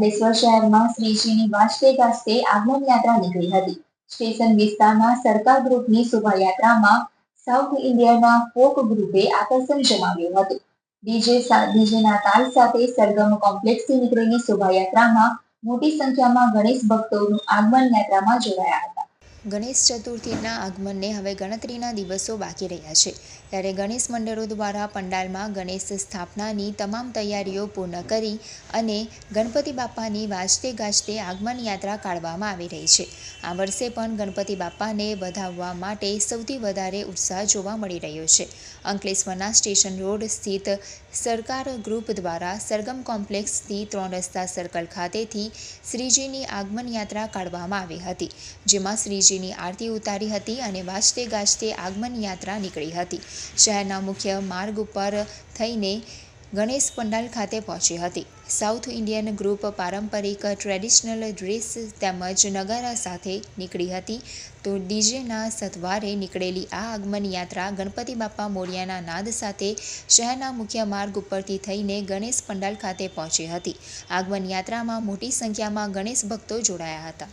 અંકલેશ્વર શહેરમાં શ્રીજીની વાજતે ગાજતે આગમન નીકળી હતી. સ્ટેશન વિસ્તારના સરકાર ગ્રુપની શોભાયાત્રામાં સાઉથ ઇન્ડિયાના ફોક ગ્રુપે આકર્ષણ જમાવ્યું હતું. ડીજે ડીજેના તાલ સાથે સરગમ કોમ્પ્લેક્સથી નીકળેલી શોભાયાત્રામાં મોટી સંખ્યામાં ગણેશ ભક્તોનું આગમન યાત્રામાં જોડાયા હતા. ગણેશ ચતુર્થીના આગમનને હવે ગણતરીના દિવસો બાકી રહ્યા છે. ત્યારે ગણેશ મંડળો દ્વારા પંડાલમાં ગણેશ સ્થાપનાની તમામ તૈયારીઓ પૂર્ણ કરી અને ગણપતિ બાપ્પાની વાજતે ગાજતે આગમન યાત્રા કાઢવામાં આવી રહી છે. આ વર્ષે પણ ગણપતિ બાપ્પાને વધાવવા માટે સૌથી વધારે ઉત્સાહ જોવા મળી રહ્યો છે. અંકલેશ્વરના સ્ટેશન રોડ સ્થિત સરકાર ગ્રુપ દ્વારા સરગમ કોમ્પ્લેક્સથી ત્રણ રસ્તા સર્કલ ખાતેથી શ્રીજીની આગમન યાત્રા કાઢવામાં આવી હતી, જેમાં શ્રીજીની આરતી ઉતારી હતી અને વાજતે ગાજતે આગમન યાત્રા નીકળી હતી. શહેરના મુખ્ય માર્ગ ઉપર થઈને ગણેશ પંડાલ ખાતે પહોંચી હતી. સાઉથ ઇન્ડિયન ગ્રુપ પારંપરિક ટ્રેડિશનલ ડ્રેસ તેમજ નગારા સાથે નીકળી હતી. તો ડીજેના સથવારે નીકળેલી આ આગમન યાત્રા ગણપતિ બાપા મોરિયાના નાદ સાથે શહેરના મુખ્ય માર્ગ ઉપરથી થઈને ગણેશ પંડાલ ખાતે પહોંચી હતી. આગમન યાત્રામાં મોટી સંખ્યામાં ગણેશ ભક્તો જોડાયા હતા.